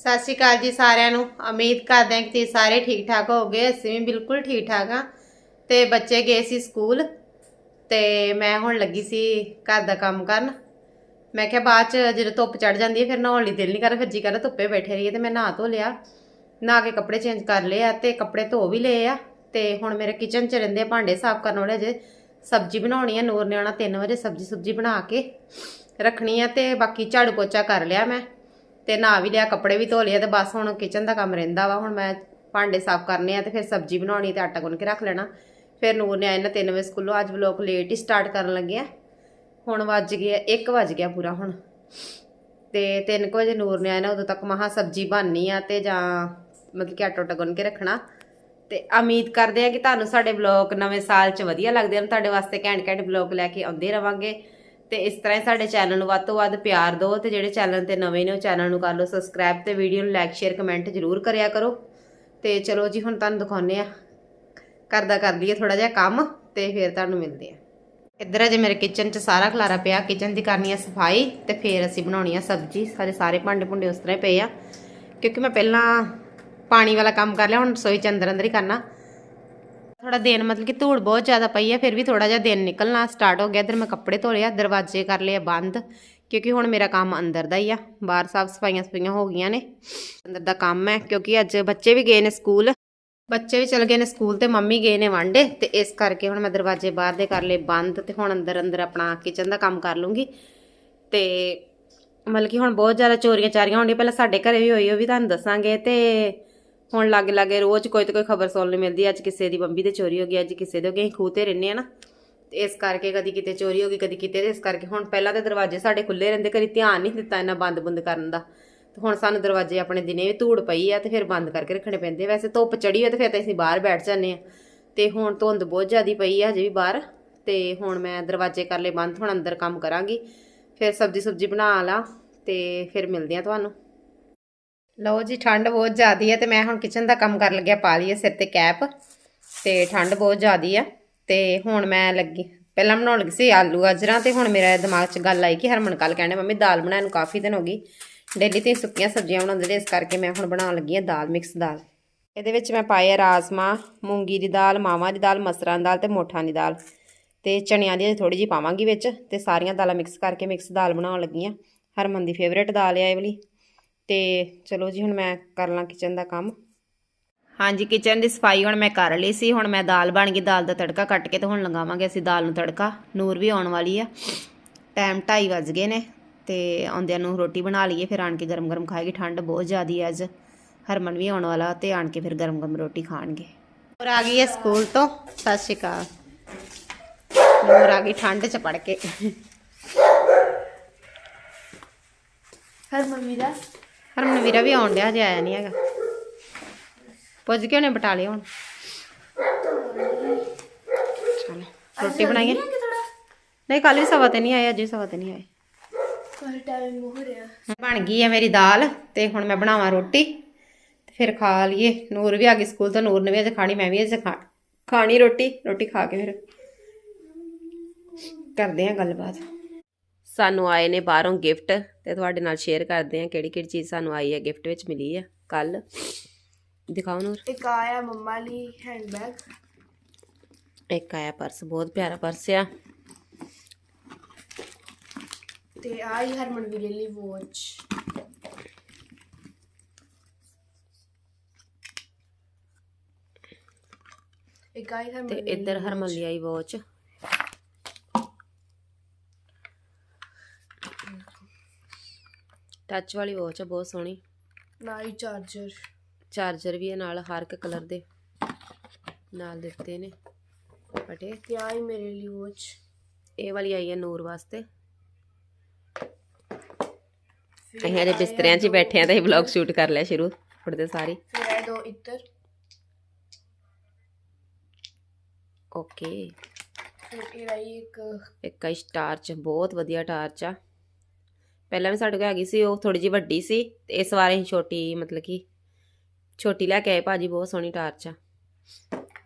ਸਤਿ ਸ਼੍ਰੀ ਅਕਾਲ ਜੀ ਸਾਰਿਆਂ ਨੂੰ। ਉਮੀਦ ਕਰਦੇ ਹਾਂ ਕਿ ਤੁਸੀਂ ਸਾਰੇ ਠੀਕ ਠਾਕ ਹੋਗੇ ਅਸੀਂ ਵੀ ਬਿਲਕੁਲ ਠੀਕ ਠਾਕ ਹਾਂ। ਤੇ ਬੱਚੇ ਗਏ ਸੀ ਸਕੂਲ ਤੇ ਮੈਂ ਹੁਣ ਲੱਗੀ ਸੀ ਘਰ ਦਾ ਕੰਮ ਕਰਨ। ਮੈਂ ਕਿਹਾ ਬਾਅਦ ਚ ਜਦੋਂ ਧੁੱਪ ਚੜ ਜਾਂਦੀ ਹੈ, ਫਿਰ ਨਹਾਉਣ ਲਈ ਦਿਲ ਨਹੀਂ ਕਰਦਾ। ਫਿਰ ਜੀ ਕਰਦਾ ਧੁੱਪੇ ਬੈਠੇ ਰਹੀਏ ਤੇ ਮੈਂ ਨਹਾ ਧੋ ਲਿਆ। ਨਹਾ ਕੇ ਕੱਪੜੇ ਚੇਂਜ ਕਰ ਲਏ ਆ ਤੇ ਕੱਪੜੇ ਧੋ ਵੀ ਲਏ ਆ। ਤੇ ਹੁਣ ਮੇਰੇ ਕਿਚਨ ਚ ਰਹਿੰਦੇ ਭਾਂਡੇ ਸਾਫ਼ ਕਰਨ ਵਾਲੇ ਅਜੇ ਸਬਜ਼ੀ ਬਣਾਉਣੀ ਆ ਨੂਰ ਨੇ ਆਉਣਾ 3 ਵਜੇ ਸਬਜ਼ੀ ਸੁਬਜੀ ਬਣਾ ਕੇ ਰੱਖਣੀ ਆ ਤੇ ਬਾਕੀ ਝਾੜੂ ਪੋਚਾ ਕਰ ਲਿਆ ਮੈਂ। ਤੇ ਨਹਾ ਵੀ ਲਿਆ, ਕੱਪੜੇ ਵੀ ਧੋ ਲਿਆ ਤੇ ਬਸ ਹੁਣ ਕਿਚਨ ਦਾ ਕੰਮ ਰਹਿੰਦਾ ਵਾ। ਹੁਣ ਮੈਂ ਭਾਂਡੇ ਸਾਫ਼ ਕਰਨੇ ਆ ਤੇ ਫਿਰ ਸਬਜ਼ੀ ਬਣਾਉਣੀ ਤੇ ਆਟਾ ਗੁੰਨ ਕੇ ਰੱਖ ਲੈਣਾ। ਫਿਰ ਨੂਰ ਨੇ ਆਏ ਨਾ 3 ਵਜੇ ਸਕੂਲੋਂ, ਅੱਜ ਵਲੋਗ ਲੇਟ ਹੀ ਸਟਾਰਟ ਕਰਨ ਲੱਗੇ ਆ। ਹੁਣ ਵੱਜ ਗਿਆ 1 ਵੱਜ ਗਿਆ ਪੂਰਾ ਹੁਣ। ਤੇ 3 ਵਜੇ ਨੂਰ ਨੇ ਆਏ ਨਾ, ਉਦੋਂ ਤੱਕ ਮਹਾ ਸਬਜ਼ੀ ਬਣਨੀ ਆ ਤੇ ਜਾਂ ਮਤਲਬ ਕਿ ਆਟਾ ਗੁੰਨ ਕੇ ਰੱਖਣਾ। ਤੇ ਉਮੀਦ ਕਰਦੇ ਆ ਕਿ ਤੁਹਾਨੂੰ ਸਾਡੇ ਵਲੌਗ ਨਵੇਂ ਸਾਲ 'ਚ ਵਧੀਆ ਲੱਗਦੇ ਹਨ ਤੁਹਾਡੇ ਵਾਸਤੇ ਘੈਂਟ ਘੈਂਟ ਵਲੌਗ ਲੈ ਕੇ ਆਉਂਦੇ ਰਵਾਂਗੇ। ਤੇ ਇਸ ਤਰ੍ਹਾਂ ਹੀ ਸਾਡੇ ਚੈਨਲ ਨੂੰ ਵੱਧ ਤੋਂ ਵੱਧ ਪਿਆਰ ਦਿਓ ਤੇ ਜਿਹੜੇ ਚੈਨਲ ਤੇ ਨਵੇਂ ਨੇ ਉਹ ਚੈਨਲ ਨੂੰ ਕਰ ਲਓ ਸਬਸਕ੍ਰਾਈਬ ਤੇ ਵੀਡੀਓ ਨੂੰ ਲਾਈਕ ਸ਼ੇਅਰ ਕਮੈਂਟ ਜ਼ਰੂਰ ਕਰਿਆ ਕਰੋ। ਤੇ ਚਲੋ ਜੀ, ਹੁਣ ਤੁਹਾਨੂੰ ਦਿਖਾਉਂਦੇ ਆ ਕਰਦਾ ਕਰ ਲਈਏ ਥੋੜਾ ਜਿਹਾ ਕੰਮ ਤੇ ਫਿਰ ਤੁਹਾਨੂੰ ਮਿਲਦੇ ਆ ਇੱਧਰ ਅਜੇ ਮੇਰੇ ਕਿਚਨ 'ਚ ਸਾਰਾ ਖਲਾਰਾ ਪਿਆ। ਕਿਚਨ ਦੀ ਕਰਨੀ ਆ ਸਫ਼ਾਈ ਤੇ ਫਿਰ ਅਸੀਂ ਬਣਾਉਣੀ ਆ ਸਬਜ਼ੀ। ਸਾਰੇ ਸਾਰੇ ਭਾਂਡੇ ਭੁੰਡੇ ਉਸ ਤਰ੍ਹਾਂ ਹੀ ਪਏ ਆ। ਕਿਉਂਕਿ ਮੈਂ ਪਹਿਲਾਂ ਪਾਣੀ ਵਾਲਾ ਕੰਮ ਕਰ ਲਿਆ, ਹੁਣ ਰਸੋਈ 'ਚ ਅੰਦਰ ਅੰਦਰ ਹੀ ਕਰਨਾ। ਥੋੜਾ ਦਿਨ ਮਤਲਬ ਕਿ ਧੂੜ ਬਹੁਤ ਜ਼ਿਆਦਾ ਪਈ ਹੈ ਫਿਰ ਵੀ ਥੋੜਾ ਜਿਹਾ ਦਿਨ ਨਿਕਲਣਾ ਸਟਾਰਟ ਹੋ ਗਿਆ, ਇੱਧਰ ਮੈਂ ਕੱਪੜੇ ਧੋ ਲਿਆ ਦਰਵਾਜ਼ੇ ਕਰ ਲਏ ਬੰਦ, ਕਿਉਂਕਿ ਹੁਣ ਮੇਰਾ ਕੰਮ ਅੰਦਰ ਦਾ ਹੀ ਆ, ਬਾਹਰ ਸਾਫ਼ ਸਫਾਈਆਂ ਸਫਾਈਆਂ ਹੋ ਗਈਆਂ ਨੇ, ਅੰਦਰ ਦਾ ਕੰਮ ਹੈ, ਕਿਉਂਕਿ ਅੱਜ ਬੱਚੇ ਵੀ ਗਏ ਨੇ ਸਕੂਲ, ਬੱਚੇ ਵੀ ਚਲ ਗਏ ਨੇ ਸਕੂਲ ਤੇ ਮੰਮੀ ਗਏ ਨੇ ਵਾਂਡੇ ਤੇ ਇਸ ਕਰਕੇ ਹੁਣ ਮੈਂ ਦਰਵਾਜ਼ੇ ਬਾਹਰ ਦੇ ਕਰ ਲਏ ਬੰਦ, ਤੇ ਹੁਣ ਅੰਦਰ ਅੰਦਰ ਆਪਣਾ ਕਿਚਨ ਦਾ ਕੰਮ ਕਰ ਲੂੰਗੀ ਤੇ ਮਤਲਬ ਕਿ ਹੁਣ ਬਹੁਤ ਜ਼ਿਆਦਾ ਚੋਰੀਆਂ ਚਾਰੀਆਂ ਹੋਣੀਆਂ, ਪਹਿਲਾਂ ਸਾਡੇ ਘਰੇ ਵੀ ਹੋਈ, ਉਹ ਵੀ ਤੁਹਾਨੂੰ ਦੱਸਾਂਗੇ, ਤੇ ਹੁਣ ਲਾਗੇ ਲਾਗੇ ਰੋਜ਼ ਕੋਈ ਤੇ ਕੋਈ ਖਬਰ ਸੁਣਨ ਨੂੰ ਮਿਲਦੀ ਹੈ। ਅੱਜ ਕਿਸੇ ਦੀ ਬੰਬੀ ਤੇ ਚੋਰੀ ਹੋ ਗਈ, ਅੱਜ ਕਿਸੇ ਦੇ ਹੋ ਗਈ ਅਸੀਂ ਖੂਹ ਤੇ ਰਹਿੰਦੇ ਆ ਨਾ। ਤੇ ਇਸ ਕਰਕੇ ਕਦੀ ਕਿਤੇ ਚੋਰੀ ਹੋ ਗਈ, ਕਦੀ ਕਿਤੇ ਇਸ ਕਰਕੇ। ਹੁਣ ਪਹਿਲਾਂ ਤਾਂ ਦਰਵਾਜ਼ੇ ਸਾਡੇ ਖੁੱਲੇ ਰਹਿੰਦੇ, ਕਦੀ ਧਿਆਨ ਨਹੀਂ ਦਿੱਤਾ ਇਹਨਾਂ ਬੰਦ ਬੰਦ ਕਰਨ ਦਾ। ਤੇ ਹੁਣ ਸਾਨੂੰ ਦਰਵਾਜ਼ੇ ਆਪਣੇ ਦਿਨੇ ਵੀ ਧੂੜ ਪਈ ਆ ਤੇ ਫਿਰ ਬੰਦ ਕਰਕੇ ਰੱਖਣੇ ਪੈਂਦੇ ਵੈਸੇ ਧੁੱਪ ਚੜੀ ਹੋਏ ਤੇ ਫਿਰ ਤਾਂ ਅਸੀਂ ਬਾਹਰ ਬੈਠ ਜਾਂਦੇ ਆ। ਤੇ ਹੁਣ ਧੁੰਦ ਬਹੁਤ ਜ਼ਿਆਦੀ ਪਈ ਆ ਹਜੇ ਵੀ ਬਾਹਰ। ਤੇ ਹੁਣ ਮੈਂ ਦਰਵਾਜ਼ੇ ਕਰ ਲਏ ਬੰਦ, ਹੁਣ ਅੰਦਰ ਕੰਮ ਕਰਾਂਗੀ। ਫਿਰ ਸਬਜ਼ੀ ਸੁਬਜੀ ਬਣਾ ਲਾ ਤੇ ਫਿਰ ਮਿਲਦੇ ਆ ਤੁਹਾਨੂੰ। ਲਓ ਜੀ, ਠੰਡ ਬਹੁਤ ਜ਼ਿਆਦੀ ਹੈ ਤੇ ਮੈਂ ਹੁਣ ਕਿਚਨ ਦਾ ਕੰਮ ਕਰਨ ਲੱਗਿਆ, ਪਾ ਲਈਏ ਸਿਰ ਤੇ ਕੈਪ ਤੇ ਠੰਡ ਬਹੁਤ ਜ਼ਿਆਦੀ ਆ ਤੇ ਹੁਣ ਮੈਂ ਲੱਗੀ, ਪਹਿਲਾਂ ਬਣਾਉਣ ਲੱਗੀ ਸੀ ਆਲੂ ਗਾਜਰਾਂ ਤੇ ਹੁਣ ਮੇਰੇ ਦਿਮਾਗ 'ਚ ਗੱਲ ਆਈ ਕਿ ਹਰਮਨ ਕੱਲ ਕਹਿੰਦੇ ਮੰਮੀ, ਦਾਲ ਬਣਾਉਣ ਨੂੰ ਕਾਫੀ ਦਿਨ ਹੋ ਗਈ, ਡੇਲੀ ਤੇ ਸੁੱਕੀਆਂ ਸਬਜ਼ੀਆਂ ਬਣਾਉਂਦੇ ਨੇ ਇਸ ਕਰਕੇ ਮੈਂ ਹੁਣ ਬਣਾਉਣ ਲੱਗੀ ਆ ਦਾਲ ਮਿਕਸ ਦਾਲ। ਇਹਦੇ ਵਿੱਚ ਮੈਂ ਪਾਏ ਆ ਰਾਜਮਾ, ਮੂੰਗੀ ਦੀ ਦਾਲ, ਮਾਵਾਂ ਦੀ ਦਾਲ, ਮਸਰਾਂ ਦੀ ਦਾਲ ਤੇ ਮੋਠਾਂ ਦੀ ਦਾਲ ਤੇ ਚਣਿਆਂ ਦੀ ਥੋੜੀ ਜਿਹੀ ਪਾਵਾਂਗੀ ਵਿੱਚ ਤੇ ਸਾਰੀਆਂ ਦਾਲਾਂ ਮਿਕਸ ਕਰਕੇ ਮਿਕਸ ਦਾਲ ਬਣਾਉਣ ਲੱਗੀ ਆ ਹਰਮਨ ਦੀ ਫੇਵਰੇਟ ਦਾਲ ਆ ਇਹ ਵਾਲੀ। ਤੇ ਚਲੋ ਜੀ ਹੁਣ ਮੈਂ ਕਰ ਲਾਂ ਕਿਚਨ ਦਾ ਕੰਮ। ਹਾਂਜੀ ਕਿਚਨ ਦੀ ਸਫ਼ਾਈ ਹੁਣ ਮੈਂ ਕਰ ਲਈ ਸੀ। ਹੁਣ ਮੈਂ ਦਾਲ ਬਣ ਗਈ। ਦਾਲ ਦਾ ਤੜਕਾ ਕੱਟ ਕੇ ਤੇ ਹੁਣ ਲਗਾਵਾਂਗੇ ਅਸੀਂ ਦਾਲ ਨੂੰ ਤੜਕਾ। ਨੂਰ ਵੀ ਆਉਣ ਵਾਲੀ ਆ। ਟਾਈਮ 2:30 ਵੱਜ ਗਏ ਨੇ ਤੇ ਆਉਂਦਿਆਂ ਨੂੰ ਰੋਟੀ ਬਣਾ ਲਈਏ। ਫਿਰ ਆਣ ਕੇ ਗਰਮ ਗਰਮ ਖਾਏਗੀ। ਠੰਡ ਬਹੁਤ ਜ਼ਿਆਦੀ ਹੈ ਅੱਜ। ਹਰਮਨ ਵੀ ਆਉਣ ਵਾਲਾ ਤੇ ਆਣ ਕੇ ਫਿਰ ਗਰਮ ਗਰਮ ਰੋਟੀ ਖਾਣਗੇ। ਨੂਰ ਆ ਗਈ ਹੈ ਸਕੂਲ ਤੋਂ। ਸਤਿ ਸ਼੍ਰੀ ਅਕਾਲ। ਨੂਰ ਆ ਗਈ ਠੰਡ ਚ ਪੜ ਕੇ। ਹਰ ਮੰਮੀ ਦਾ ਹਰਮਨ ਵੀਰਾ ਵੀ ਆਉਣ ਡਿਆ ਹਜੇ ਆਇਆ ਨਹੀਂ ਹੈਗਾ। ਪੁੱਜ ਕੇ ਉਹਨੇ ਬਟਾਲੇ ਹੁਣ। ਚਲੋ ਰੋਟੀ ਬਣਾਈਏ? ਨਹੀਂ ਕੱਲ ਵੀ ਸਵਾ ਤੇ ਨਹੀਂ ਆਏ ਅੱਜ ਵੀ ਸਵਾ ਤੇ ਨਹੀਂ ਆਏ। ਬਣ ਗਈ ਹੈ ਮੇਰੀ ਦਾਲ ਤੇ ਹੁਣ ਮੈਂ ਬਣਾਵਾਂ ਰੋਟੀ ਤੇ ਫਿਰ ਖਾ ਲਈਏ। ਨੂਰ ਵੀ ਆ ਗਈ ਸਕੂਲ ਤੋਂ ਨੂਰ ਨੇ ਵੀ ਅੱਜ ਖਾਣੀ ਮੈਂ ਵੀ ਅੱਜ ਖਾਣੀ ਰੋਟੀ ਰੋਟੀ ਖਾ ਕੇ ਫਿਰ ਕਰਦੇ ਹਾਂ ਗੱਲਬਾਤ। ਸਾਨੂੰ ਆਏ ਨੇ ਬਾਹਰੋਂ ਗਿਫਟ ਤੇ ਤੁਹਾਡੇ ਨਾਲ ਸ਼ੇਅਰ ਕਰਦੇ ਹਾਂ ਕਿਹੜੀ ਕਿਹੜੀ ਚੀਜ਼ ਸਾਨੂੰ ਆਈ ਹੈ ਗਿਫਟ ਵਿੱਚ ਮਿਲੀ ਹੈ ਕੱਲ ਦਿਖਾਓ ਨੂਰ। ਇੱਕ ਆਇਆ ਮੰਮਾ ਲਈ ਹੈਂਡਬੈਗ ਇੱਕ ਆਇਆ ਪਰਸ ਬਹੁਤ ਪਿਆਰਾ ਪਰਸ ਆ। ਤੇ ਆਈ ਹਰਮਨ ਵੀਰੇ ਲਈ ਵਾਚ ਇੱਕ ਆਈ ਹਰਮਨ ਤੇ ਵੀਰੇ ਇੱਧਰ ਹਰਮਨ। ਲਈ ਆਈ ਵਾਚ ਟੱਚ ਵਾਲੀ ਵਾਚ ਆ ਬਹੁਤ ਸੋਹਣੀ। ਨਾਲ ਹੀ ਚਾਰਜਰ ਚਾਰਜਰ ਵੀ ਹੈ ਨਾਲ ਹਰ ਇੱਕ ਕਲਰ ਦੇ। ਨਾਲ ਦਿੱਤੇ ਨੇ। ਬਟੇ ਤੇ ਆਈ ਮੇਰੇ ਲਈ ਵਾਚ ਇਹ ਵਾਲੀ ਆਈ ਹੈ ਨੂਰ ਵਾਸਤੇ। ਅਸੀਂ ਹਜੇ ਬਿਸਤਰਿਆਂ 'ਚ ਬੈਠੇ ਆ ਤਾਂ ਇਹ ਵਲੌਗ ਸ਼ੂਟ ਕਰ ਲਿਆ ਸ਼ੁਰੂ ਫੜਦੇ ਸਾਰੀ। ਫਿਰ ਆਏ ਦੋ ਇੱਧਰ। ਓਕੇ ਫਿਰ ਇਹ ਆਈ ਇੱਕ ਇੱਕ ਸਟਾਰਚ ਬਹੁਤ ਵਧੀਆ ਟਾਰਚ ਆ। ਪਹਿਲਾਂ ਵੀ ਸਾਡੇ ਕੋਲ ਹੈਗੀ ਸੀ ਉਹ ਥੋੜੀ ਜਿਹੀ ਵੱਡੀ ਸੀ ਤੇ ਇਸ ਵਾਰ ਅਸੀਂ ਛੋਟੀ ਮਤਲਬ ਕਿ ਛੋਟੀ ਲੈ ਕੇ ਆਏ ਭਾਜੀ ਬਹੁਤ ਸੋਹਣੀ ਟਾਰਚ ਆ।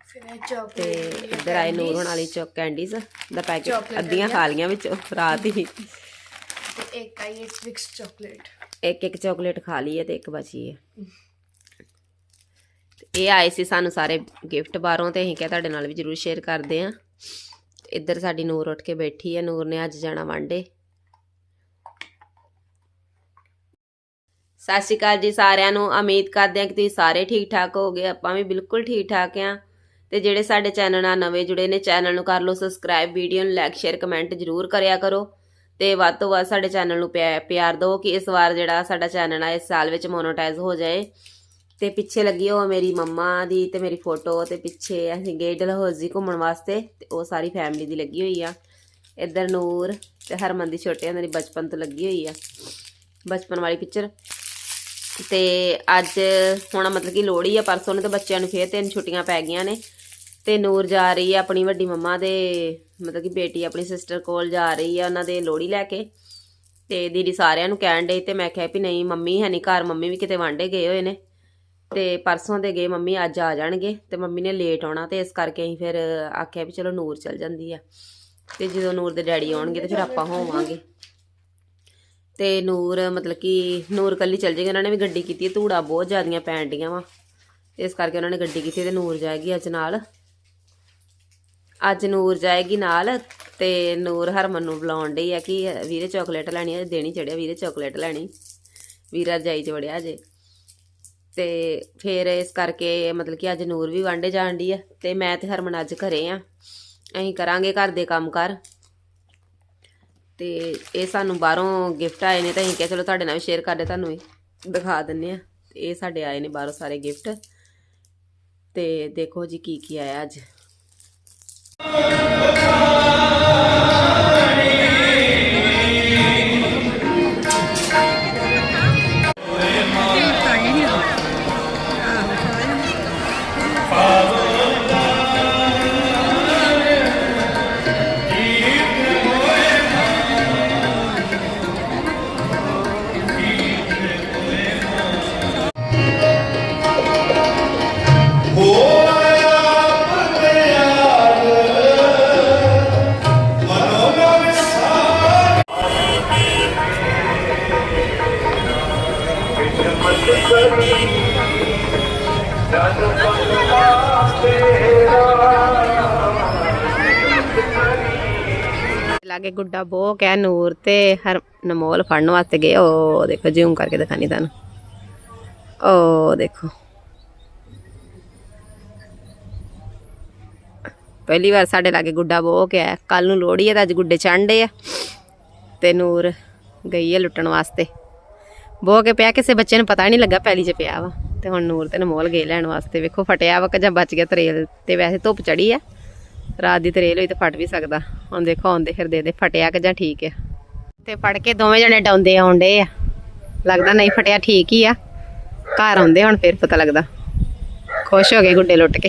ਫਿਰ ਇਹ ਤੇ ਇੱਧਰ ਆਏ ਨੂਰ ਹੋਣ ਵਾਲੀ ਚੌਕ ਕੈਂਡੀਜ਼ ਦਾ ਪੈਕੇਟ ਅੱਧੀਆਂ ਖਾ ਲੀਆਂ ਵਿੱਚੋਂ ਰਾਤ ਹੀ। ਤੇ ਇੱਕ ਆਈ ਚਾਕਲੇਟ ਇੱਕ ਇੱਕ ਚਾਕਲੇਟ ਖਾ ਲਈ ਹੈ ਤੇ ਇੱਕ ਬਚੀ ਹੈ। ਇਹ ਆਏ ਸੀ ਸਾਨੂੰ ਸਾਰੇ ਗਿਫਟ ਬਾਹਰੋਂ ਤੇ ਅਸੀਂ ਕਿਹਾ ਤੁਹਾਡੇ ਨਾਲ ਵੀ ਜ਼ਰੂਰ ਸ਼ੇਅਰ ਕਰਦੇ ਆਂ ਇੱਧਰ ਸਾਡੀ ਨੂਰ ਉੱਠ ਕੇ ਬੈਠੀ ਹੈ ਨੂਰ ਨੇ ਅੱਜ ਜਾਣਾ ਵਾਂਡੇ। ਸਤਿ ਸ਼੍ਰੀ ਅਕਾਲ ਜੀ ਸਾਰਿਆਂ ਨੂੰ। ਉਮੀਦ ਕਰਦੇ ਹਾਂ ਕਿ ਤੁਸੀਂ ਸਾਰੇ ਠੀਕ ਠਾਕ ਹੋਗੇ ਆਪਾਂ ਵੀ ਬਿਲਕੁਲ ਠੀਕ ਠਾਕ ਆਂ ਤੇ ਜਿਹੜੇ ਸਾਡੇ ਚੈਨਲ ਨਾਲ ਨਵੇਂ ਜੁੜੇ ਨੇ, ਚੈਨਲ ਨੂੰ ਕਰ ਲਓ ਸਬਸਕ੍ਰਾਈਬ ਵੀਡੀਓ ਨੂੰ ਲਾਈਕ ਸ਼ੇਅਰ ਕਮੈਂਟ ਜ਼ਰੂਰ ਕਰਿਆ ਕਰੋ। ਤੇ ਵੱਧ ਤੋਂ ਵੱਧ ਸਾਡੇ ਚੈਨਲ ਨੂੰ ਪਿਆ- ਪਿਆਰ ਦਿਓ ਕਿ ਇਸ ਵਾਰ ਜਿਹੜਾ ਸਾਡਾ ਚੈਨਲ ਆ, ਇਸ ਸਾਲ ਵਿੱਚ ਮੋਨੋਟਾਈਜ਼ ਹੋ ਜਾਏ। ਤੇ ਪਿੱਛੇ ਲੱਗੀ ਉਹ ਮੇਰੀ ਮੰਮਾ ਦੀ ਤੇ ਮੇਰੀ ਫੋਟੋ ਤੇ ਪਿੱਛੇ ਅਸੀਂ ਗਏ ਡਲਹੌਜ਼ੀ ਘੁੰਮਣ ਵਾਸਤੇ ਤੇ ਉਹ ਸਾਰੀ ਫੈਮਿਲੀ ਦੀ ਲੱਗੀ ਹੋਈ ਆ। ਇੱਧਰ ਨੂਰ ਤੇ ਹਰਮਨ ਦੀ ਛੋਟੇ ਹੁੰਦੇ ਦੀ ਬਚਪਨ ਤੋਂ ਲੱਗੀ ਹੋਈ ਆ। ਬਚਪਨ ਵਾਲੀ ਪਿਕਚਰ ਤੇ ਅੱਜ ਹੁਣ ਮਤਲਬ ਕਿ ਲੋਹੜੀ ਆ, ਪਰਸੋਂ ਨੂੰ ਤੇ ਬੱਚਿਆਂ ਨੂੰ ਫੇਰ ਤਿੰਨ ਛੁੱਟੀਆਂ ਪੈ ਗਈਆਂ ਨੇ। ਤੇ ਨੂਰ ਜਾ ਰਹੀ ਆ, ਆਪਣੀ ਵੱਡੀ ਮੰਮਾ ਦੇ ਮਤਲਬ ਕਿ ਬੇਟੀ ਆਪਣੀ ਸਿਸਟਰ ਕੋਲ ਜਾ ਰਹੀ ਆ ਉਹਨਾਂ ਦੇ ਲੋਹੜੀ ਲੈ ਕੇ। ਤੇ ਦੀਦੀ ਸਾਰਿਆਂ ਨੂੰ ਕਹਿਣ ਡਈ ਤੇ ਮੈਂ ਕਿਹਾ ਵੀ ਨਹੀਂ, ਮੰਮੀ ਹੈ ਨਹੀਂ ਘਰ, ਮੰਮੀ ਵੀ ਕਿਤੇ ਵਾਂਡੇ ਗਏ ਹੋਏ ਨੇ। ਤੇ ਪਰਸੋਂ ਦੇ ਗਏ, ਮੰਮੀ ਅੱਜ ਆ ਜਾਣਗੇ ਤੇ ਮੰਮੀ ਨੇ ਲੇਟ ਆਉਣਾ ਤੇ ਇਸ ਕਰਕੇ ਅਸੀਂ ਫਿਰ ਆਖਿਆ ਵੀ ਚਲੋ ਨੂਰ ਚਲ ਜਾਂਦੀ ਆ। ਤੇ ਜਦੋਂ ਨੂਰ ਦੇ ਡੈਡੀ ਆਉਣਗੇ ਤੇ ਫਿਰ ਆਪਾਂ ਹੋਵਾਂਗੇ। ਤੇ ਨੂਰ, ਮਤਲਬ ਕਿ ਨੂਰ ਕੱਲੀ ਚਲ ਜਾਏਗੀ ਉਹਨਾਂ ਨੇ ਵੀ ਗੱਡੀ ਕੀਤੀ ਹੈ ਧੂੜਾ ਬਹੁਤ ਜ਼ਿਆਦੀਆਂ ਪੈਣ ਡੀਆਂ ਵਾ। ਇਸ ਕਰਕੇ ਉਹਨਾਂ ਨੇ ਗੱਡੀ ਕੀਤੀ ਤੇ ਨੂਰ ਜਾਏਗੀ ਅੱਜ ਨਾਲ। ਅੱਜ ਨੂਰ ਜਾਏਗੀ ਨਾਲ ਤੇ ਨੂਰ ਹਰਮਨ ਨੂੰ ਬੁਲਾਉਣ ਡਈ ਆ ਕਿ ਵੀਰੇ ਚਾਕਲੇਟ ਲੈਣੀ ਆ, ਦੇਣੀ ਚੜਿਆ ਵੀਰੇ ਚਾਕਲੇਟ ਲੈਣੀ। ਵੀਰਾ ਜਾਈ ਚ ਵੜਿਆ ਜੇ। ਤੇ ਫਿਰ ਇਸ ਕਰਕੇ ਮਤਲਬ ਕਿ ਅੱਜ ਨੂਰ ਵੀ ਵਾਂਡੇ ਜਾਣ ਡਈ ਆ ਤੇ ਮੈਂ ਤੇ ਹਰਮਨ ਅੱਜ ਘਰੇ ਆ। ਅਸੀਂ ਕਰਾਂਗੇ ਘਰ ਦੇ ਕੰਮ ਕਰ। ਤੇ ਇਹ ਸਾਨੂੰ ਬਾਹਰੋਂ ਗਿਫਟ ਆਏ ਨੇ ਤਾਂ ਅਸੀਂ ਕਿਹਾ ਚਲੋ ਤੁਹਾਡੇ ਨਾਲ ਵੀ ਸ਼ੇਅਰ ਕਰਦੇ ਤੁਹਾਨੂੰ ਵੀ ਦਿਖਾ ਦਿੰਨੇ ਆ ਤੇ ਇਹ ਸਾਡੇ ਆਏ ਨੇ ਬਾਹਰੋਂ ਸਾਰੇ ਗਿਫਟ ਤੇ ਦੇਖੋ ਜੀ ਕੀ ਕੀ ਆਇਆ ਅੱਜ। ਲਾਗੇ ਗੁੱਡਾ ਬੋ ਕਹਿ ਨੂਰ ਤੇ ਹਰ ਨਮੋਲ ਫੜਨ ਵਾਸਤੇ ਗਏ। ਉਹ ਦੇਖੋ ਜ਼ੂਮ ਕਰਕੇ ਦਿਖਾਣੀ ਤੁਹਾਨੂੰ। ਉਹ ਦੇਖੋ। ਪਹਿਲੀ ਵਾਰ ਸਾਡੇ ਲਾਗੇ ਗੁੱਡਾ ਬੋ ਕੇ ਆਇਆ। ਕੱਲ ਨੂੰ ਲੋਹੜੀ ਹੈ ਤਾਂ ਅੱਜ ਗੁੱਡੇ ਚੜ੍ਹਦੇ ਆ। ਤੇ ਨੂਰ ਗਈ ਹੈ ਲੁੱਟਣ ਵਾਸਤੇ। ਬੋ ਕੇ ਪਿਆ, ਕਿਸੇ ਬੱਚੇ ਨੂੰ ਪਤਾ ਨਹੀਂ ਲੱਗਾ ਪਹਿਲੀ 'ਚ ਪਿਆ ਵਾ। ਤੇ ਹੁਣ ਨੂਰ ਤੇ ਨਮੋਲ ਗਏ ਲੈਣ ਵਾਸਤੇ। ਵੇਖੋ ਫਟਿਆ ਵਾ ਕਿ ਜਾਂ ਬਚ ਗਿਆ ਤਰੇਲ ਤੇ ਵੈਸੇ ਧੁੱਪ ਚੜੀ ਆ। ਰਾਤ ਦੀ ਤਰੇਲ ਹੋਈ ਤਾਂ ਫਟ ਵੀ ਸਕਦਾ। ਹੁਣ ਦੇਖੋ, ਆਉਂਦੇ ਫਿਰਦੇ ਦੇ ਫਟਿਆ ਕਿ ਜਾਂ ਠੀਕ ਆ। ਤੇ ਫੜ ਕੇ ਦੋਵੇਂ ਜਣੇ ਡਾਉਂਦੇ ਆਉਂਦੇ ਆ। ਲੱਗਦਾ ਨਹੀਂ ਫਟਿਆ ਠੀਕ ਹੀ ਆ। ਘਰ ਆਉਂਦੇ ਹੁਣ ਫਿਰ ਪਤਾ ਲੱਗਦਾ। ਖੁਸ਼ ਹੋ ਗਏ ਗੁੱਡੇ ਲੁੱਟ ਕੇ।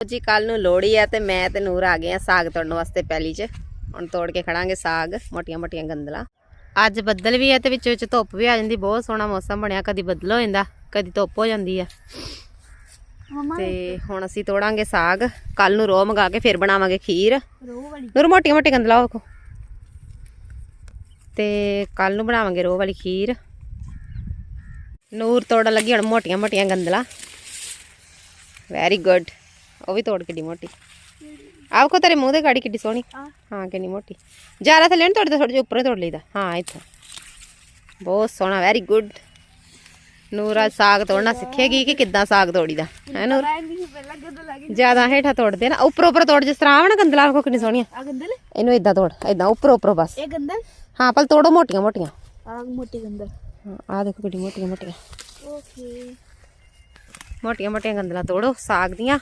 ਜੀ ਕੱਲ ਨੂੰ ਲੋਹੜੀ ਆ ਤੇ ਮੈਂ ਤੇ ਨੂਰ ਆ ਗਏ ਆ ਸਾਗ ਤੋੜਨ ਵਾਸਤੇ ਪੈਲੀ 'ਚ। ਹੁਣ ਤੋੜ ਕੇ ਖੜਾਂਗੇ ਸਾਗ ਮੋਟੀਆਂ ਮੋਟੀਆਂ ਗੰਦਲਾਂ। ਅੱਜ ਬੱਦਲ ਵੀ ਆ ਤੇ ਵਿੱਚ ਵਿੱਚ ਧੁੱਪ ਵੀ ਆ ਜਾਂਦੀ ਬਹੁਤ ਸੋਹਣਾ ਮੌਸਮ ਬਣਿਆ ਕਦੀ ਬੱਦਲ ਹੋ ਜਾਂਦਾ ਕਦੀ ਧੁੱਪ ਹੋ ਜਾਂਦੀ ਆ। ਤੇ ਹੁਣ ਅਸੀਂ ਤੋੜਾਂਗੇ ਸਾਗ ਕੱਲ ਨੂੰ ਰੋਹ ਮੰਗਾ ਕੇ ਫਿਰ ਬਣਾਵਾਂਗੇ ਖੀਰ। ਰੋਹ ਵਾਲੀ। ਨੂਰ ਮੋਟੀਆਂ ਮੋਟੀਆਂ ਗੰਦਲਾ ਵੇਖੋ ਤੇ ਕੱਲ ਨੂੰ ਬਣਾਵਾਂਗੇ ਰੋਹ ਵਾਲੀ ਖੀਰ। ਨੂਰ ਤੋੜਨ ਲੱਗੀ ਹੁਣ ਮੋਟੀਆਂ ਮੋਟੀਆਂ ਗੰਦਲਾ। ਵੈਰੀ ਗੁੱਡ ਉਹ ਵੀ ਤੋੜ ਕਿੱਡੀ ਮੋਟੀ। ਆਹ ਕੋ ਤੇਰੇ ਮੂੰਹ ਦੇ ਗਾੜੀ ਕਿੱਡੀ ਸੋਹਣੀ। ਆ ਹਾਂ ਕਿੰਨੀ ਮੋਟੀ। ਜ਼ਿਆਦਾ ਥੱਲੇ ਨਹੀਂ ਤੋੜਦਾ ਥੋੜਾ ਜਿਹਾ ਉੱਪਰ ਤੋੜ ਲਈਦਾ। ਹਾਂ ਇੱਥੋਂ। ਬਹੁਤ ਸੋਹਣਾ ਵੈਰੀ ਗੁੱਡ ਨੂਰ ਸਾਗ ਤੋੜਨਾ ਸਿੱਖੇਗੀ ਕਿ ਕਿੱਦਾਂ ਸਾਗ ਤੋੜੀਦਾ। ਹੈ ਨੂਰ? ਜ਼ਿਆਦਾ ਹੇਠਾਂ ਤੋੜਦੇ ਨਾ ਉੱਪਰ ਉੱਪਰ ਤੋੜ ਜਿਸ ਤਰ੍ਹਾਂ ਆਵਣ ਗੰਦਲਾ ਵੇਖੋ ਕਿੰਨੀ ਸੋਹਣੀਆਂ ਆ। ਗੰਦਲ? ਇਹਨੂੰ ਇਦਾਂ ਤੋੜ ਇਦਾਂ ਉੱਪਰ ਉੱਪਰ ਬਸ। ਇਹ ਗੰਦਲ? ਹਾਂ ਪਰ ਤੋੜੋ ਮੋਟੀਆਂ ਮੋਟੀਆਂ। ਆ ਮੋਟੀ ਗੰਦਲ। ਹਾਂ ਆਹ ਦੇਖੋ ਕਿੰਨੀ ਮੋਟੀਆਂ ਮੋਟੀਆਂ। ਓਕੇ ਮੋਟੀਆਂ ਮੋਟੀਆਂ ਗੰਦਲਾਂ ਤੋੜੋ ਸਾਗ ਦੀਆਂ।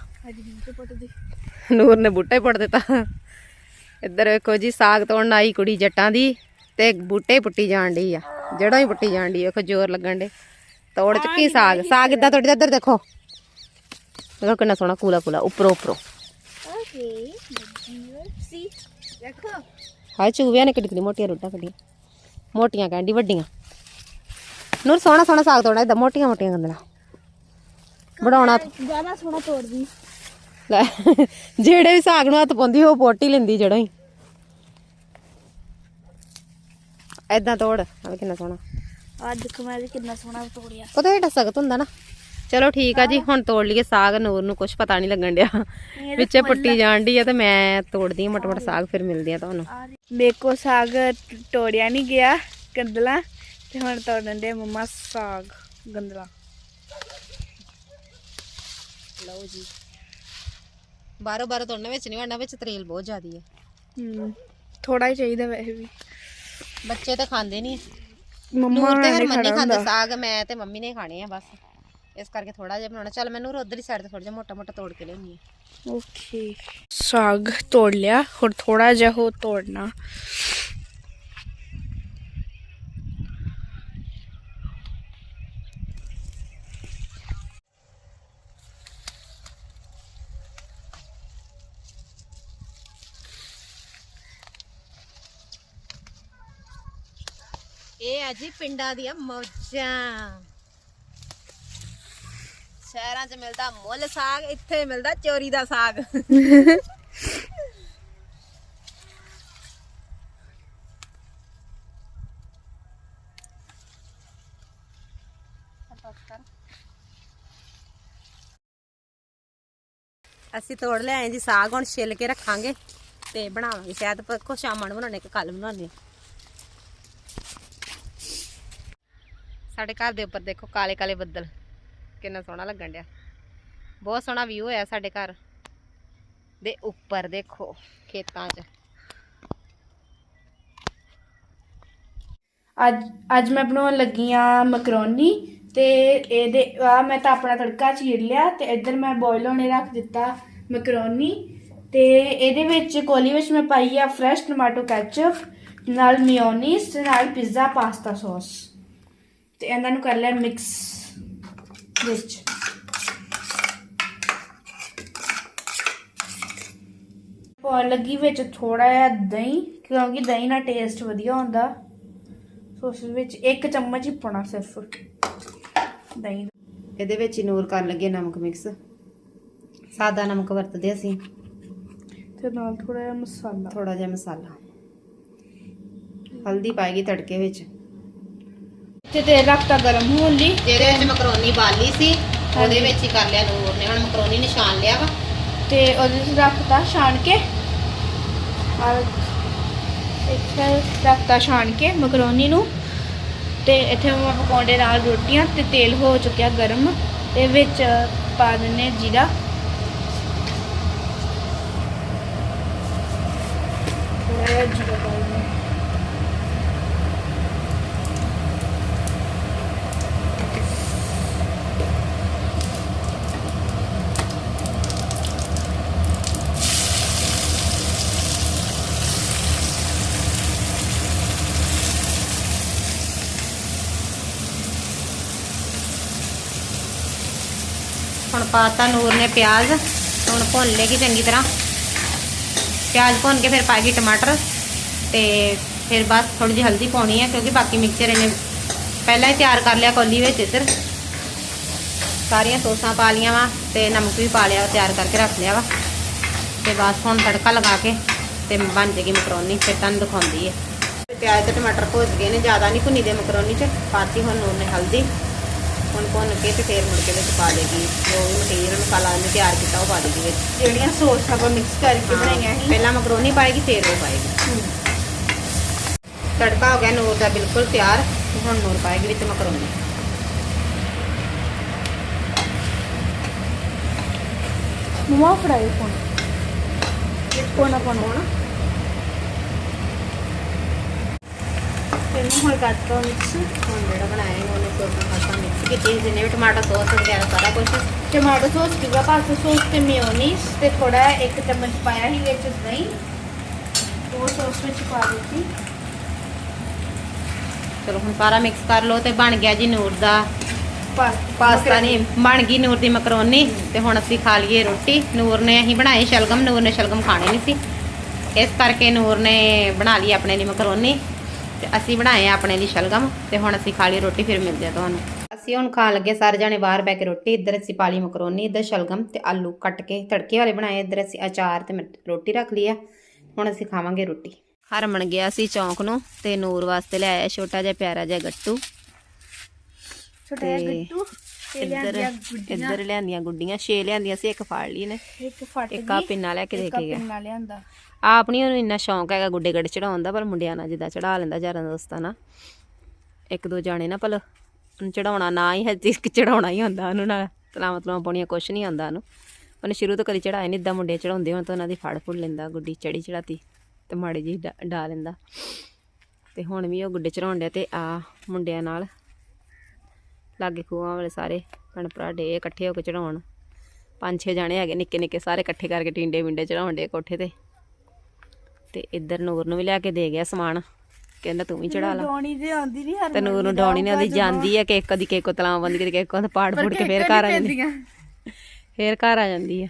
ਨੂਰ ਨੇ ਬੂਟਾ ਪੁੱਟ ਦਿੱਤਾ। ਇੱਧਰ ਵੇਖੋ ਜੀ ਸਾਗ ਤੋੜਨ ਆਈ ਕੁੜੀ ਜੱਟਾਂ ਦੀ ਤੇ ਬੂਟੇ ਪੁੱਟੀ ਜਾਣ ਡਈ ਆ। ਜੜੋਂ ਹੀ ਪੁੱਟੀ ਜਾਣ ਡਈ ਵੇਖੋ ਜ਼ੋਰ ਲੱਗਣ ਡੇ ਤੋੜ ਚੁੱਕੀ ਸਾਗ। ਸਾਗ ਇਦਾਂ ਤੋੜੀ? ਇੱਧਰ ਦੇਖੋ। ਦੇਖੋ ਕਿੰਨਾ ਸੋਹਣਾ ਕੂਲਾ ਕੂਲਾ ਉੱਪਰੋਂ ਉੱਪਰੋਂ। ਓਕੇ ਸੀ। ਦੇਖੋ ਹਾਏ ਚੂਵਿਆਂ ਨੇ ਕਿੱਡੀ ਕਿੱਡੀ ਮੋਟੀਆਂ ਰੋਟਾਂ ਕੱਢੀਆਂ। ਮੋਟੀਆਂ ਕਹਿੰਦੀ ਵੱਡੀਆਂ। ਨੂਰ ਸੋਹਣਾ ਸੋਹਣਾ ਸਾਗ ਤੋੜਨਾ ਇਦਾਂ ਮੋਟੀਆਂ ਮੋਟੀਆਂ ਗੰਦਲਾਂ। ਬਣਾਉਣਾ। ਜ਼ਿਆਦਾ ਸੋਹਣਾ ਤੋੜਦੀ। ਲੈ ਜਿਹੜੇ ਵੀ ਸਾਗ ਨੂੰ ਹੱਥ ਪਾਉਂਦੀ ਉਹ ਪੋਟੀ ਲੈਂਦੀ ਜੜੋਂ ਹੀ। ਐਦਾਂ ਤੋੜ ਆ ਕਿੰਨਾ ਸੋਹਣਾ। ਆ ਦੇਖੋ ਮੈਂ ਕਿੰਨਾ ਸੋਹਣਾ ਤੋੜਿਆ। ਪਤਾ ਹੈ ਸਖਤ ਹੁੰਦਾ ਨਾ। ਚਲੋ ਠੀਕ ਆ ਜੀ ਹੁਣ ਤੋੜ ਲਈਏ ਸਾਗ ਨੂਰ ਨੂੰ ਕੁਝ ਪਤਾ ਨਹੀਂ ਲੱਗਣ ਡਿਆ। ਵਿੱਚੇ ਪੁੱਟੀ ਜਾਣ ਡਈ ਆ ਤੇ ਮੈਂ ਤੋੜਦੀ ਮੋਟਾ ਮੋਟਾ ਸਾਗ ਫਿਰ ਮਿਲਦੀ ਆ ਤੁਹਾਨੂੰ। ਮੇਕੋ ਸਾਗ ਤੋੜਿਆ ਨਹੀਂ ਗਿਆ ਗੰਦਲਾ ਤੇ ਹੁਣ ਤੋੜਨ ਦੇ ਮੰਮਾ ਸਾਗ ਗੰਦਲਾ। ਲਓ ਜੀ। ਬਾਰੋ ਬਾਰੋ ਤੋੜਨਾ ਵਿੱਚ ਨਹੀਂ ਵੜਨਾ ਵਿੱਚ ਤਰੇਲ ਬਹੁਤ ਜ਼ਿਆਦੀ ਹੈ ਹੂੰ ਥੋੜਾ ਹੀ ਚਾਹੀਦਾ ਵੈਸੇ ਵੀ। ਬੱਚੇ ਤਾਂ ਖਾਂਦੇ ਨਹੀਂ ਮੰਮਾ ਨੂਰ ਤੇ ਨੇ ਹਰਮਨ ਨਹੀਂ ਖਾਣਾ ਖਾਂਦੇ ਹੁੰਦਾ। ਸਾਗ ਮੈਂ ਤੇ ਮੰਮੀ ਨੇ ਖਾਣੇ ਆ ਬਸ। ਇਸ ਕਰਕੇ ਥੋੜਾ ਜਿਹਾ ਬਣਾਉਣਾ। ਚੱਲ ਮੈਨੂੰ ਹੀ ਸਾਈਡ ਤੇ ਥੋੜਾ ਜਿਹਾ ਮੋਟਾ ਮੋਟਾ ਤੋੜ ਕੇ ਲਿਆਉਣੀ ਓਕੇ। ਸਾਗ ਤੋੜ ਲਿਆ। ਹੋਰ ਥੋੜਾ ਜਿਹਾ ਹੋ ਤੋੜਨਾ। ਇਹ ਆ ਜੀ ਪਿੰਡਾਂ ਦੀਆਂ ਮੌਜਾਂ। ਸ਼ਹਿਰਾਂ 'ਚ ਮਿਲਦਾ ਮੁੱਲ ਸਾਗ, ਇੱਥੇ ਮਿਲਦਾ ਚੋਰੀ ਦਾ ਸਾਗ। ਅਸੀਂ ਤੋੜ ਲਿਆਏ ਜੀ ਸਾਗ, ਹੁਣ ਛਿੱਲ ਕੇ ਰੱਖਾਂਗੇ ਤੇ ਬਣਾਵਾਂਗੇ। ਸ਼ਾਇਦ ਕੋ ਸ਼ਾਮਾਂ ਨੂੰ ਬਣਾਉਣੇ ਕਿ ਕੱਲ ਬਣਾਉਣੇ ਸਾਡੇ ਘਰ ਦੇ ਉੱਪਰ ਦੇਖੋ ਕਾਲੇ ਕਾਲੇ ਬੱਦਲ। ਕਿੰਨਾ ਸੋਹਣਾ ਲੱਗਣ ਡਿਆ। ਬਹੁਤ ਸੋਹਣਾ ਵਿਊ ਹੋਇਆ ਸਾਡੇ ਘਰ। ਦੇ ਉੱਪਰ ਦੇਖੋ ਖੇਤਾਂ 'ਚ। ਅੱਜ ਅੱਜ ਮੈਂ ਬਣਾਉਣ ਲੱਗੀ ਆ ਮਕਰੋਨੀ ਤੇ ਇਹਦੇ ਆ ਮੈਂ ਤਾਂ ਆਪਣਾ ਤੜਕਾ ਚੀਰ ਲਿਆ ਤੇ ਇੱਧਰ ਮੈਂ ਬੋਇਲ ਹੋਣੇ ਰੱਖ ਦਿੱਤਾ ਮਕਰੋਨੀ ਤੇ ਇਹਦੇ ਵਿੱਚ ਕੋਲੀ ਵਿੱਚ ਮੈਂ ਪਾਈ ਆ ਫਰੈਸ਼ ਟਮਾਟੋ ਕੈਚਅਪ ਨਾਲ ਮਿਓਨੀਸ ਨਾਲ ਪੀਜ਼ਾ ਪਾਸਤਾ ਸੌਸ ਤੇ ਇਹਨਾਂ ਨੂੰ ਕਰ ਲਿਆ ਮਿਕਸ ਵਿੱਚ ਪਾਉਣ ਲੱਗੀ ਵਿੱਚ ਥੋੜਾ ਜਿਹਾ ਦਹੀਂ ਕਿਉਂਕਿ ਦਹੀਂ ਨਾਲ ਟੇਸਟ ਵਧੀਆ ਹੁੰਦਾ। ਸੋ ਉਸ ਵਿੱਚ ਇੱਕ ਚਮਚ ਹੀ ਪਾਉਣਾ ਸਿਰਫ। ਦਹੀਂ। ਇਹਦੇ ਵਿੱਚ ਨੂਰ ਕਰਨ ਲੱਗੇ ਨਮਕ ਮਿਕਸ ਸਾਦਾ ਨਮਕ ਵਰਤਦੇ ਅਸੀਂ। ਤੇ ਨਾਲ ਥੋੜਾ ਜਿਹਾ ਮਸਾਲਾ। ਥੋੜਾ ਜਿਹਾ ਮਸਾਲਾ। ਹਲਦੀ ਪਾਏਗੀ ਤੜਕੇ ਵਿੱਚ। ਤੇ ਤੇਲ ਰੱਖਤਾ ਗਰਮ ਹੋਣ ਲਈ। ਜਿਹਦੇ ਵਿੱਚ ਮਕਰੋਨੀ ਬਾਲੀ ਸੀ ਉਹਦੇ ਵਿੱਚ ਹੀ ਕਰ ਲਿਆ ਨੂਰ ਨੇ ਹੁਣ ਮਕਰੋਨੀ ਨਿਸ਼ਾਨ ਲਿਆ ਵਾ। ਤੇ ਉਹਦੇ ਵਿੱਚ ਰੱਖਤਾ ਛਾਣ ਕੇ। ਔਰ ਇੱਥੇ ਰੱਖਤਾ ਛਾਣ ਕੇ ਮਕਰੋਨੀ ਨੂੰ। ਤੇ ਇੱਥੇ ਮੈਂ ਪਕੌੜੇ ਨਾਲ ਰੋਟੀਆਂ ਤੇ ਤੇਲ ਹੋ ਚੁੱਕਿਆ ਗਰਮ। ਤੇ ਵਿੱਚ ਪਾ ਦਿੰਨੇ ਜੀਰਾ ਥੋੜਾ ਜਿਹਾ ਜੀਰਾ ਪਾ ਦਿੰਨੇ ਹੁਣ ਪਾਤਾ ਨੂਰ ਨੇ ਪਿਆਜ਼। ਹੁਣ ਭੁੰਨ ਲੇਗੀ ਚੰਗੀ ਤਰ੍ਹਾਂ। ਪਿਆਜ਼ ਭੁੰਨ ਕੇ ਫਿਰ ਪਾਏਗੀ ਟਮਾਟਰ। ਤੇ ਫਿਰ ਬਸ ਥੋੜੀ ਜਿਹੀ ਹਲਦੀ ਪਾਉਣੀ ਹੈ, ਕਿਉਂਕਿ ਬਾਕੀ ਮਿਕਸਚਰ ਇਹਨੇ ਪਹਿਲਾਂ ਹੀ ਤਿਆਰ ਕਰ ਲਿਆ ਕੋਲੀ ਵਿੱਚ ਇੱਧਰ। ਸਾਰੀਆਂ ਸੌਸਾਂ ਪਾ ਲੀਆਂ ਵਾ ਤੇ ਨਮਕ ਵੀ ਪਾ ਲਿਆ, ਤਿਆਰ ਕਰਕੇ ਰੱਖ ਲਿਆ ਵਾ। ਤੇ ਬਸ ਹੁਣ ਤੜਕਾ ਲਗਾ ਕੇ ਤੇ ਬਣ ਜੇਗੀ ਮਕਰੋਨੀ, ਫਿਰ ਤੁਹਾਨੂੰ ਦਿਖਾਉਂਦੀ ਹੈ ਪਿਆਜ਼ ਤੇ ਟਮਾਟਰ ਭੁੱਜ ਗਏ ਨੇ, ਜ਼ਿਆਦਾ ਨਹੀਂ ਭੁੰਨੀ ਦੇ ਮਕਰੋਨੀ ਚ। ਪਾਤੀ ਹੁਣ ਨੂਰ ਨੇ ਹਲਦੀ। ਹੁਣ ਭੁੰਨ ਕੇ ਤੇ ਫੇਰ ਮੁੜ ਕੇ ਵਿੱਚ ਪਾ ਦੇਗੀ। ਜੋ ਵੀ ਮਟੀਰੀਅਲ ਮਸਾਲਾ ਉਹਨੇ ਤਿਆਰ ਕੀਤਾ ਉਹ ਪਾ ਦੇਗੀ ਵਿੱਚ। ਜਿਹੜੀਆਂ ਸੌਸ ਆਪਾਂ ਮਿਕਸ ਕਰਕੇ ਬਣਾਈਆਂ ਸੀ। ਪਹਿਲਾਂ ਮਕਰੋਨੀ ਪਾਏਗੀ ਫੇਰ ਉਹ ਪਾਏਗੀ। ਤੜਕਾ ਹੋ ਗਿਆ ਨੂਰ ਦਾ ਬਿਲਕੁਲ ਤਿਆਰ। ਹੁਣ ਨੂਰ ਪਾਏਗੀ ਵਿੱਚ ਮਕਰੋਨੀ। ਮਮਾ ਫਰਾਈ ਕੋਣ। ਕੋਣਾ ਕੋਣਾ ਇਹਨੂੰ ਹੁਣ ਕਰਤਾ ਮਿਕਸ ਹੁਣ ਜਿਹੜਾ ਬਣਾਇਆ ਹੈ ਉਹਨੇ ਸੋਸਾਂ ਖਾਸਾਂ ਮਿਕਸ ਕੀਤੀ ਜਿੰਨੇ ਵੀ ਟਮਾਟਰ ਸੌਸ ਵਗੈਰਾ ਸਾਰਾ ਕੁਝ tomato sauce pizza pasta sauce ਤੇ ਮਿਓਨੀਜ਼ ਤੇ ਥੋੜਾ ਇੱਕ ਚਮਚ ਪਾਇਆ ਸੀ ਵਿੱਚ ਦਹੀਂ ਉਹ ਸੌਸ ਵਿੱਚ ਪਾ ਦਿੱਤੀ ਚਲੋ ਹੁਣ ਸਾਰਾ ਮਿਕਸ ਕਰ ਲਓ ਤੇ ਬਣ ਗਿਆ ਜੀ ਨੂਰ ਦਾ ਪਾਸ ਪਾਸਤਾ ਨਹੀਂ ਬਣ ਗਈ ਨੂਰ ਦੀ ਮਕਰੋਨੀ ਤੇ ਹੁਣ ਅਸੀਂ ਖਾ ਲਈਏ ਰੋਟੀ। ਨੂਰ ਨੇ ਅਸੀਂ ਬਣਾਈ ਸ਼ਲਗਮ ਨੂਰ ਨੇ ਸ਼ਲਗਮ ਖਾਣੇ ਨਹੀਂ ਸੀ। ਇਸ ਕਰਕੇ ਨੂਰ ਨੇ ਬਣਾ ਲਈ ਆਪਣੇ ਲਈ ਮਕਰੋਨੀ। ਤੇ ਅਸੀਂ ਬਣਾਏ ਆ ਆਪਣੇ ਲਈ ਸ਼ਲਗਮ ਤੇ ਹੁਣ ਅਸੀਂ ਖਾ ਲਈ ਰੋਟੀ ਫਿਰ ਮਿਲਦੇ ਆ ਤੁਹਾਨੂੰ। ਅਸੀਂ ਹੁਣ ਖਾਣ ਲੱਗੇ ਸਾਰੇ ਜਾਣੇ ਬਾਹਰ ਬੈ ਕੇ ਰੋਟੀ। ਇੱਧਰ ਅਸੀਂ ਪਾ ਲਈ ਮਕਰੋਨੀ ਇੱਧਰ ਸ਼ਲਗਮ ਤੇ ਆਲੂ ਕੱਟ ਕੇ ਤੜਕੇ ਵਾਲੇ ਬਣਾਏ। ਇੱਧਰ ਅਸੀਂ ਅਚਾਰ ਤੇ ਰੋਟੀ ਰੱਖ ਲਈ ਆ। ਹੁਣ ਅਸੀਂ ਖਾਵਾਂਗੇ ਰੋਟੀ। ਹਰਮਨ ਗਿਆ ਸੀ ਚੌਂਕ ਨੂੰ ਤੇ ਨੂਰ ਵਾਸਤੇ ਲੈ ਆਇਆ ਛੋਟਾ ਜਿਹਾ ਪਿਆਰਾ ਜਿਹਾ ਗੱਟੂ। ਛੋਟਾ ਜਿਹਾ ਗੱਟੂ ਇੱਧਰ ਲਿਆਂਦੀਆਂ ਗੁੱਡੀਆਂ। ਇੱਧਰ ਲਿਆਂਦੀਆਂ ਗੁੱਡੀਆਂ ਛੇ ਲਿਆਂਦੀਆਂ ਸੀ ਇੱਕ ਫੜ ਲਈ ਨੇ ਇੱਕ ਫਟ ਇੱਕ ਆ ਗਈ ਪਿੰਨਾ ਲੈ ਕੇ ਦੇ ਕੇ ਗਿਆ ਪਿੰਨਾ ਲਿਆਂਦਾ ਆਪ ਨਹੀਂ ਉਹਨੂੰ ਇੰਨਾ ਸ਼ੌਂਕ ਹੈਗਾ ਗੁੱਡੇ ਗੱਡੇ ਚੜਾਉਣ ਦਾ, ਪਰ ਮੁੰਡਿਆਂ ਨਾਲ ਜਿੱਦਾਂ ਚੜਾ ਲੈਂਦਾ ਯਾਰਾਂ ਦੋਸਤਾਂ ਨਾਲ। ਇੱਕ ਦੋ ਜਾਣੇ ਨਾ ਭਲ ਉਹਨੂੰ ਚੜਾਉਣਾ ਨਾ ਹੀ ਹੈ ਇੱਕ ਚੜਾਉਣਾ ਹੀ ਹੁੰਦਾ ਉਹਨੂੰ ਨਾ, ਤਲਾਵਾਂ ਤਲਾਵਾਂ ਪਾਉਣੀਆਂ ਕੁਛ ਨਹੀਂ ਆਉਂਦਾ ਉਹਨੂੰ। ਉਹਨੇ ਸ਼ੁਰੂ ਤੋਂ ਕਦੀ ਚੜਾਏ ਨਹੀਂ ਇਦਾਂ ਮੁੰਡੇ ਚੜਾਉਂਦੇ ਹੋਣ ਤਾਂ ਉਹਨਾਂ ਦੀ ਫੜ ਫੁੜ ਲੈਂਦਾ, ਗੁੱਡੀ ਚੜੀ ਚੜਾਤੀ ਤੇ ਮਾੜੀ ਜੀ ਡਾ ਲੈਂਦਾ। ਤੇ ਹੁਣ ਵੀ ਉਹ ਗੁੱਡੇ ਚੜਾਉਣ ਡਿਆ ਤੇ ਆ ਮੁੰਡਿਆਂ ਨਾਲ ਲਾਗੇ ਖੂਹਾਂ ਵਾਲੇ ਸਾਰੇ, ਭੈਣ ਭਰਾ ਡੇ ਇਕੱਠੇ ਹੋ ਕੇ ਚੜਾਉਣ ਪੰਜ ਛੇ ਜਾਣੇ ਹੈਗੇ ਨਿੱਕੇ ਨਿੱਕੇ ਸਾਰੇ ਇਕੱਠੇ ਕਰਕੇ ਟਿੰਡੇ ਵਿੰਡੇ ਚੜਾਉਣ ਡੇ ਕੋਠੇ ਤੇ। ਤੇ ਇੱਧਰ ਨੂਰ ਨੂੰ ਵੀ ਲਿਆ ਕੇ ਦੇ ਗਿਆ ਸਮਾਨ। ਕਹਿੰਦਾ ਤੂੰ ਵੀ ਚੜਾ ਲਾ। ਡੋਣੀ ਤੇ ਆਉਂਦੀ ਨਹੀਂ ਹਰ ਤੇ ਨੂਰ ਨੂੰ ਡਾਉਣੀ ਨੇ ਆਦੀ ਜਾਂਦੀ ਹੈ ਕਿ ਕਦੀ ਕੇ ਕੋ ਤਲਾਵਾਂ ਬੰਦ ਕਰੀ ਕੇ ਕੋ ਪਾੜ ਫੁੜ ਕੇ ਫੇਰ ਘਰ ਆ ਜਾਂਦੀ। ਫੇਰ ਘਰ ਆ ਜਾਂਦੀ ਹੈ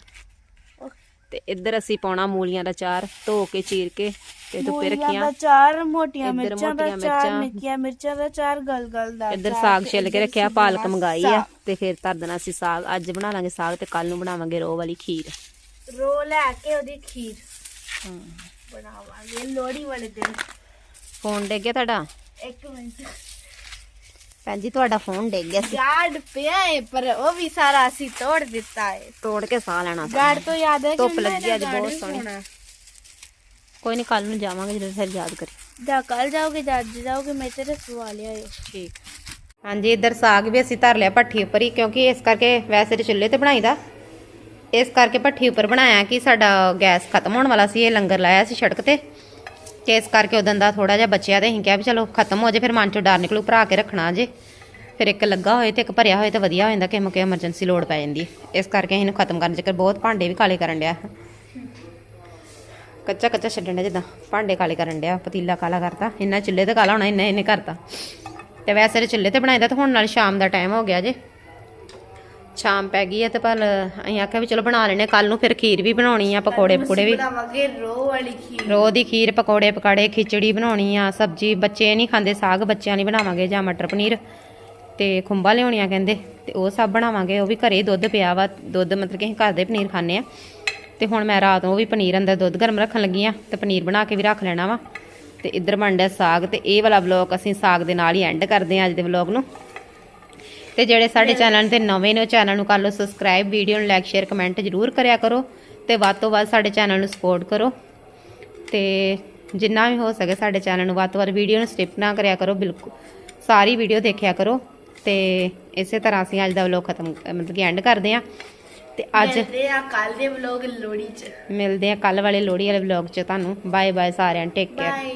ਤੇ ਇੱਧਰ ਅਸੀਂ ਪਾਉਣਾ ਮੂਲੀਆਂ ਦਾ ਚਾਰ ਧੋ ਕੇ ਚੀਰ ਕੇ ਤੇ ਧੁੱਪੇ ਦਾ ਰੱਖੀਆਂ। ਚਾਰ ਮੋਟੀਆਂ ਮਿਰਚਾਂ ਦਾ ਚਾਰ ਮਿਰਚਾਂ। ਨਿੱਕੀਆਂ ਮਿਰਚਾਂ ਦਾ ਚਾਰ ਗਲਗਲ ਦਾ ਇੱਧਰ ਸਾਗ ਛਿੱਲ ਕੇ ਰੱਖਿਆ ਪਾਲਕ ਮੰਗਾਈ ਆ ਤੇ ਫਿਰ ਧਰ ਦੇਣਾ ਅਸੀਂ ਸਾਗ। ਅੱਜ ਬਣਾ ਲਾਂਗੇ ਸਾਗ ਤੇ ਕੱਲ ਨੂੰ ਬਣਾਵਾਂਗੇ ਰੋਹ ਵਾਲੀ ਖੀਰ। ਰੋ ਲੈ ਕੇ ਉਹਦੀ ਖੀਰ। ਬਣਾਵਾਂਗੇ ਲੋਹੜੀ ਵਾਲੇ ਦਿਨ। ਫੋਨ ਡਿੱਗ ਗਿਆ ਤੁਹਾਡਾ? ਇੱਕ ਮਿੰਟ। ਭੈਣ ਜੀ ਤੁਹਾਡਾ ਫੋਨ ਡਿੱਗ ਗਿਆ ਸੀ। ਗਾਰਡ ਪਿਆ ਹੈ ਪਰ ਉਹ ਵੀ ਸਾਰਾ ਅਸੀਂ ਤੋੜ ਦਿੱਤਾ ਹੈ ਤੋੜ ਕੇ ਸਾਹ ਲੈਣਾ ਸੀ। ਗਾਰਡ ਤੋਂ ਯਾਦ ਹੈ ਧੁੱਪ ਲੱਗੀ ਅੱਜ ਬਹੁਤ ਸੋਹਣੀ। ਕੋਈ ਨਹੀਂ ਕੱਲ ਨੂੰ ਜਾਵਾਂਗੇ ਜਦੋਂ ਫਿਰ ਯਾਦ ਕਰੀ। ਜਾਂ ਕੱਲ ਜਾਓਗੇ ਜਾਂ ਅੱਜ ਜਾਓਗੇ ਮੈਂ ਤੇਰੇ ਸਵਾ ਲਿਆ ਠੀਕ। ਹਾਂਜੀ ਇੱਧਰ ਸਾਗ ਵੀ ਅਸੀਂ ਧਰ ਲਿਆ ਭੱਠੀ ਉੱਪਰ ਹੀ ਕਿਉਂਕਿ ਇਸ ਕਰਕੇ ਵੈਸੇ ਤੇ ਚੁੱਲ੍ਹੇ ਤੇ ਬਣਾਈਦਾ। ਇਸ ਕਰਕੇ ਭੱਠੀ ਉੱਪਰ ਬਣਾਇਆ ਕਿ ਸਾਡਾ ਗੈਸ ਖਤਮ ਹੋਣ ਵਾਲਾ ਸੀ, ਇਹ ਲੰਗਰ ਲਾਇਆ ਸੀ ਸੜਕ ਤੇ। ਤੇ ਇਸ ਕਰਕੇ ਉਦੋਂ ਦਾ ਥੋੜਾ ਜਿਹਾ ਬਚਿਆ ਤੇ ਅਸੀਂ ਕਿਹਾ ਵੀ ਚਲੋ ਖਤਮ ਹੋ ਜੇ, ਫਿਰ ਮਨ ਚੋਂ ਡਰ ਨਿਕਲੂ ਭਰਾ ਕੇ ਰੱਖਣਾ ਜੇ। ਫਿਰ ਇੱਕ ਲੱਗਾ ਹੋਏ ਤੇ ਇੱਕ ਭਰਿਆ ਹੋਏ ਤਾਂ ਵਧੀਆ ਹੋ ਜਾਂਦਾ ਕਿ ਮੁਕੇ ਐਮਰਜੈਂਸੀ ਲੋੜ ਪੈ ਜਾਂਦੀ। ਹੈ। ਇਸ ਕਰਕੇ ਅਸੀਂ ਇਹਨੂੰ ਖਤਮ ਕਰਨ ਚੱਕਰ ਬਹੁਤ ਭਾਂਡੇ ਵੀ ਕਾਲੇ ਕਰਨ ਡਿਆ। ਕੱਚਾ ਕੱਚਾ ਛੱਡਣ ਡਿਆ ਜਿੱਦਾਂ ਭਾਂਡੇ ਕਾਲੇ ਕਰਨ ਡਿਆ, ਪਤੀਲਾ ਕਾਲਾ ਕਰਤਾ। ਇੰਨਾ ਚੁੱਲ੍ਹੇ ਤੇ ਕਾਲਾ ਹੋਣਾ, ਇੰਨਾ ਇਹਨੇ ਕਰਤਾ। ਤੇ ਵੈਸੇ ਤੇ ਚੁੱਲ੍ਹੇ ਤੇ ਬਣਾਇਦਾ ਤਾਂ ਹੁਣ ਨਾਲ ਸ਼ਾਮ ਦਾ ਟਾਈਮ ਹੋ ਗਿਆ ਜੇ। ਸ਼ਾਮ ਪੈ ਗਈ ਹੈ ਤੇ ਪਰ ਅਸੀਂ ਆਖਿਆ ਵੀ ਚਲੋ ਬਣਾ ਲੈਣੇ ਕੱਲ ਨੂੰ ਫਿਰ ਖੀਰ ਵੀ ਬਣਾਉਣੀ ਆ ਪਕੌੜੇ ਪਕੌੜੇ ਵੀ। ਬਣਾਵਾਂਗੇ ਰੋ ਵਾਲੀ ਖੀਰ। ਰੋਹ ਦੀ ਖੀਰ ਪਕੌੜੇ ਪਕਾੜੇ ਖਿਚੜੀ ਬਣਾਉਣੀ ਆ ਸਬਜੀ। ਬੱਚੇ ਨਹੀਂ ਖਾਂਦੇ ਸਾਗ ਬੱਚਿਆਂ ਲਈ ਬਣਾਵਾਂਗੇ ਜਾਂ ਮਟਰ ਪਨੀਰ ਤੇ ਖੁੰਬਾ ਲਿਆਉਣੀਆਂ ਕਹਿੰਦੇ ਤੇ ਉਹ ਸਭ ਬਣਾਵਾਂਗੇ। ਉਹ ਵੀ ਘਰੇ ਦੁੱਧ ਪਿਆ ਵਾ। ਦੁੱਧ ਮਤਲਬ ਕਿ ਅਸੀਂ ਘਰ ਦੇ ਪਨੀਰ ਖਾਂਦੇ ਆ। ਤੇ ਹੁਣ ਮੈਂ ਰਾਤ ਨੂੰ ਉਹ ਵੀ ਪਨੀਰ ਅੰਦਰ ਦੁੱਧ ਗਰਮ ਰੱਖਣ ਲੱਗੀ ਆ ਤੇ ਪਨੀਰ ਬਣਾ ਕੇ ਵੀ ਰੱਖ ਲੈਣਾ ਵਾ। ਤੇ ਇੱਧਰ ਬਣ ਡਿਆ ਸਾਗ ਤੇ ਇਹ ਵਾਲਾ ਵਲੌਗ ਅਸੀਂ ਸਾਗ ਦੇ ਨਾਲ ਹੀ ਐਂਡ ਕਰਦੇ ਆ ਅੱਜ ਦੇ ਵਲੌਗ ਨੂੰ। ਤੇ ਜਿਹੜੇ ਸਾਡੇ ਚੈਨਲ ਤੇ ਨਵੇਂ ਨੇ ਉਹ ਚੈਨਲ ਨੂੰ ਕਰ ਲਓ ਸਬਸਕ੍ਰਾਈਬ ਵੀਡੀਓ ਨੂੰ ਲਾਈਕ ਸ਼ੇਅਰ ਕਮੈਂਟ ਜ਼ਰੂਰ ਕਰਿਆ ਕਰੋ ਤੇ ਵੱਧ ਤੋਂ ਵੱਧ ਸਾਡੇ ਚੈਨਲ ਨੂੰ ਸਪੋਰਟ ਕਰੋ। ਤੇ ਜਿੰਨਾ ਵੀ ਹੋ ਸਕੇ ਸਾਡੇ ਚੈਨਲ ਨੂੰ ਵੱਧ ਤੋਂ ਵੱਧ ਵੀਡੀਓ ਨੂੰ ਸਕਿਪ ਨਾ ਕਰਿਆ ਕਰੋ ਬਿਲਕੁਲ ਸਾਰੀ ਵੀਡੀਓ ਦੇਖਿਆ ਕਰੋ। ਤੇ ਇਸੇ ਤਰ੍ਹਾਂ ਅਸੀਂ ਅੱਜ ਦਾ ਵਲੌਗ ਖਤਮ ਮਤਲਬ ਕਿ ਐਂਡ ਕਰਦੇ ਆ ਤੇ ਅੱਜ ਮਿਲਦੇ ਆ ਕੱਲ ਦੇ ਵਲੋਗ ਲੋੜੀ ਚ। ਮਿਲਦੇ ਆ ਕੱਲ ਵਾਲੇ ਲੋਹੜੀ ਵਾਲੇ ਵਲੌਗ 'ਚ ਤੁਹਾਨੂੰ। ਬਾਏ ਬਾਏ ਸਾਰਿਆਂ ਨੂੰ ਟੇਕ ਕੇਅਰ ਬਾਏ